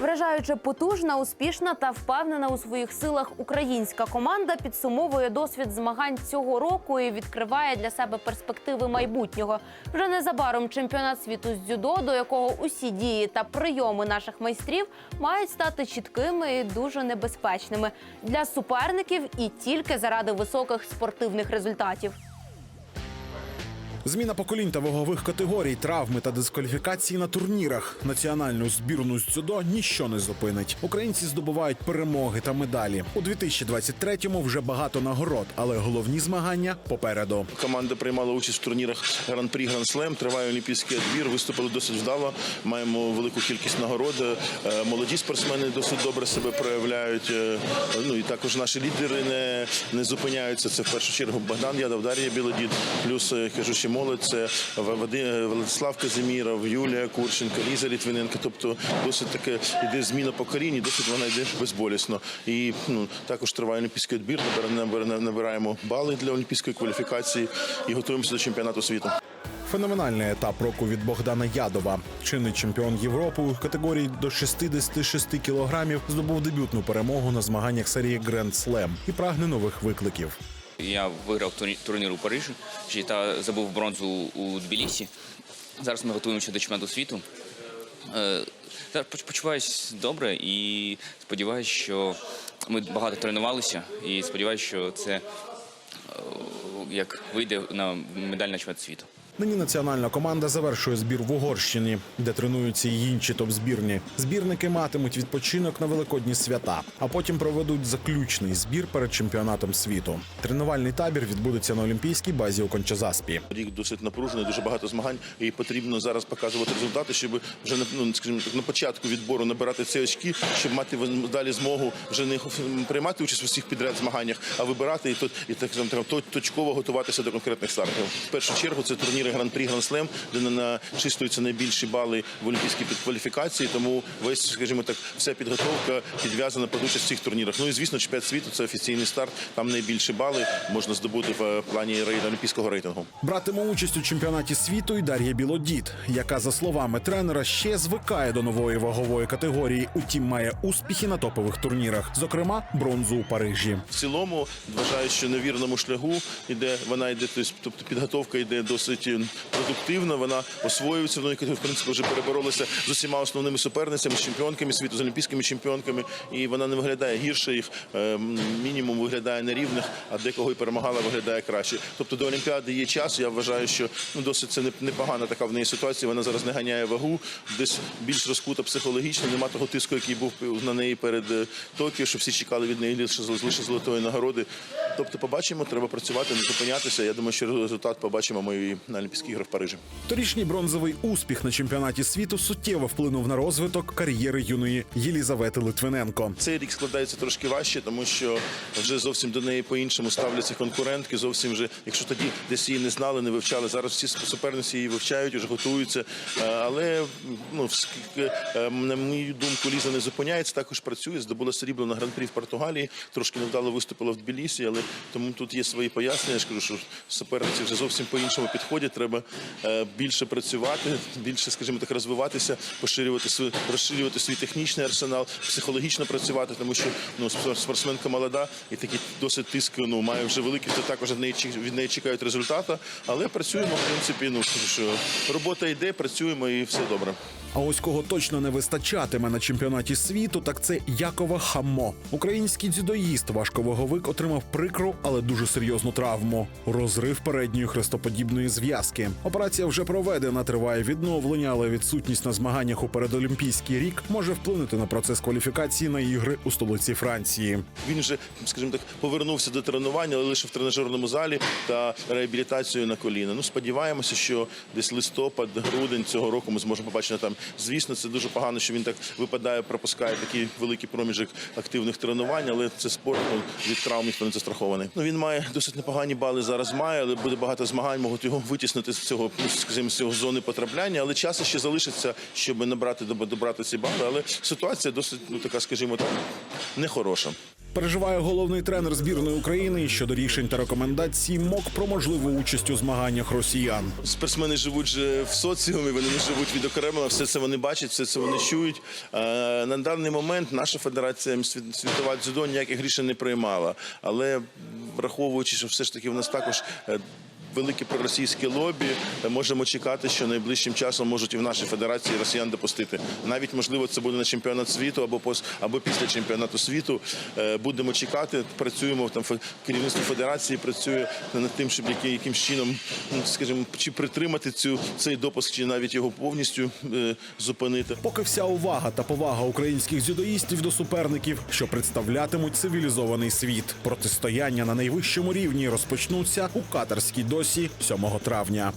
Вражаючи потужна, успішна та впевнена у своїх силах українська команда підсумовує досвід змагань цього року і відкриває для себе перспективи майбутнього. Вже незабаром чемпіонат світу з дзюдо, до якого усі дії та прийоми наших майстрів мають стати чіткими і дуже небезпечними для суперників і тільки заради високих спортивних результатів. Зміна поколінь та вагових категорій, травми та дискваліфікації на турнірах. Національну збірну з дзюдо ніщо не зупинить. Українці здобувають перемоги та медалі. У 2023-му вже багато нагород, але головні змагання попереду. Команда приймала участь в турнірах Гран-прі Гран-слем. Триває олімпійський відбір. Виступили досить вдало. Маємо велику кількість нагород. Е, Молоді спортсмени досить добре себе проявляють. Е, Ну і також наші лідери не, не зупиняються. Це в першу чергу Богдан Ядов, Дар'я Білодід. Плюс е, кажу, ще молодь. Це Владислав Казиміров, Юлія Курченко, Ліза Літвиненко. Тобто досить таке йде зміна поколінь, і досить вона йде безболісно. І ну також триває олімпійський відбір. Набира- набира- Набираємо бали для олімпійської кваліфікації і готуємося до чемпіонату світу. Феноменальний етап року від Богдана Ядова. Чинний чемпіон Європи у категорії до 66 кілограмів здобув дебютну перемогу на змаганнях серії Гренд Слем і прагне нових викликів. Я виграв турнір у Парижі та забув бронзу у Тбілісі. Зараз ми готуємося до чемпіонату світу. Е, Почуваюсь добре і сподіваюся, що ми багато тренувалися, і сподіваюся, що це е, як вийде на медаль на чемпіонат світу. Нині національна команда завершує збір в Угорщині, де тренуються й інші топ-збірні. Збірники матимуть відпочинок на великодні свята, а потім проведуть заключний збір перед чемпіонатом світу. Тренувальний табір відбудеться на олімпійській базі у Кончазаспі. Рік досить напружений, дуже багато змагань, і потрібно зараз показувати результати, щоб вже ну, скажімо так, на початку відбору набирати ці очки, щоб мати далі змогу вже не приймати участь в усіх підряд змаганнях, а вибирати і то і так, точково готуватися до конкретних стартів. В першу чергу це турніри Гран-прі Гран-слем, де на- начислюються найбільші бали в олімпійській підкваліфікації. Тому весь, скажімо так, вся підготовка підв'язана під участь в цих турнірах. Ну і звісно, чемпіонат світу це офіційний старт. Там найбільші бали можна здобути в е, плані олімпійського рейтингу. Братиме участь у чемпіонаті світу і Дар'я Білодід, яка, за словами тренера, ще звикає до нової вагової категорії. Утім, має успіхи на топових турнірах, зокрема бронзу у Парижі. В цілому вважаю, що на вірному шляху йде вона йде, тобто тобто підготовка йде досить продуктивно. Вона освоюється. Ну в принципі вже переборолася з усіма основними суперницями, з чемпіонками світу, з олімпійськими чемпіонками. І вона не виглядає гірше їх. е, Мінімум виглядає на рівних, а декого і перемагала, виглядає краще. Тобто до Олімпіади є час. Я вважаю, що ну досить це непогана така в неї ситуація. Вона зараз не ганяє вагу, десь більш розкута психологічно. Нема того тиску, який був на неї перед е, Токіо, що всі чекали від неї лише лише золотої нагороди. Тобто, побачимо, треба працювати, не зупинятися. Я думаю, що результат побачимо ми на Олімпійських іграх в Парижі. Торішній бронзовий успіх на чемпіонаті світу суттєво вплинув на розвиток кар'єри юної Єлізавети Литвиненко. Цей рік складається трошки важче, тому що вже зовсім до неї по-іншому ставляться конкурентки. Зовсім вже, якщо тоді десь її не знали, не вивчали. Зараз всі суперниці її вивчають, вже готуються. Е, Але ну скільки, е, на мою думку, Ліза не зупиняється, також працює. Здобула срібло на гран-прі в Португалії. Трошки невдало виступила в Тбілісі, але тому тут є свої пояснення. Я ж кажу, що суперниці вже зовсім по-іншому підходять. Треба е, більше працювати, більше, скажімо так, розвиватися, поширювати свій, розширювати свій технічний арсенал, психологічно працювати, тому що ну спор- спортсменка молода і такий досить тиск ну має вже великий. То також від неї неї чекають результату. Але працюємо в принципі. Ну що робота йде, працюємо і все добре. А ось кого точно не вистачатиме на чемпіонаті світу, так це Якова Хаммо. Український дзюдоїст, важковаговик, отримав прикру, але дуже серйозну травму розрив передньої хрестоподібної зв'язки. Операція вже проведена, триває відновлення, але відсутність на змаганнях у передолімпійський рік може вплинути на процес кваліфікації на ігри у столиці Франції. Він вже, скажімо так, повернувся до тренування, але лише в тренажерному залі та реабілітацію на коліна. Ну, сподіваємося, що десь листопад, грудень цього року ми зможемо побачити там. Звісно, це дуже погано, що він так випадає, пропускає такий великий проміжок активних тренувань, але це спорт ну, від травм ніхто не застрахований. Ну він має досить непогані бали зараз має, але буде багато змагань, можуть його витіснити з цього, ну, скажімо, з цього зони потрапляння. Але час ще залишиться, щоб набрати добрати ці бали. Але ситуація досить ну така, скажімо так, нехороша. Переживає головний тренер збірної України щодо рішень та рекомендацій МОК про можливу участь у змаганнях росіян. Спортсмени живуть же в соціумі, вони не живуть відокремлено, все це вони бачать, все це вони чують. Е, На даний момент наша федерація світ- світова дзюдо ніяких рішень не приймала. Але враховуючи, що все ж таки в нас також. Велике проросійське лобі можемо чекати, що найближчим часом можуть і в нашій федерації росіян допустити. Навіть можливо це буде на чемпіонат світу або пос або після чемпіонату світу. Е, Будемо чекати. Працюємо там керівництво федерації. Працює над тим, щоб яким, якимсь чином, ну, скажімо, чи притримати цю цей допуск, чи навіть його повністю е, зупинити. Поки вся увага та повага українських дзюдоїстів до суперників, що представлятимуть цивілізований світ. Протистояння на найвищому рівні розпочнуться у катарській досі 7 травня.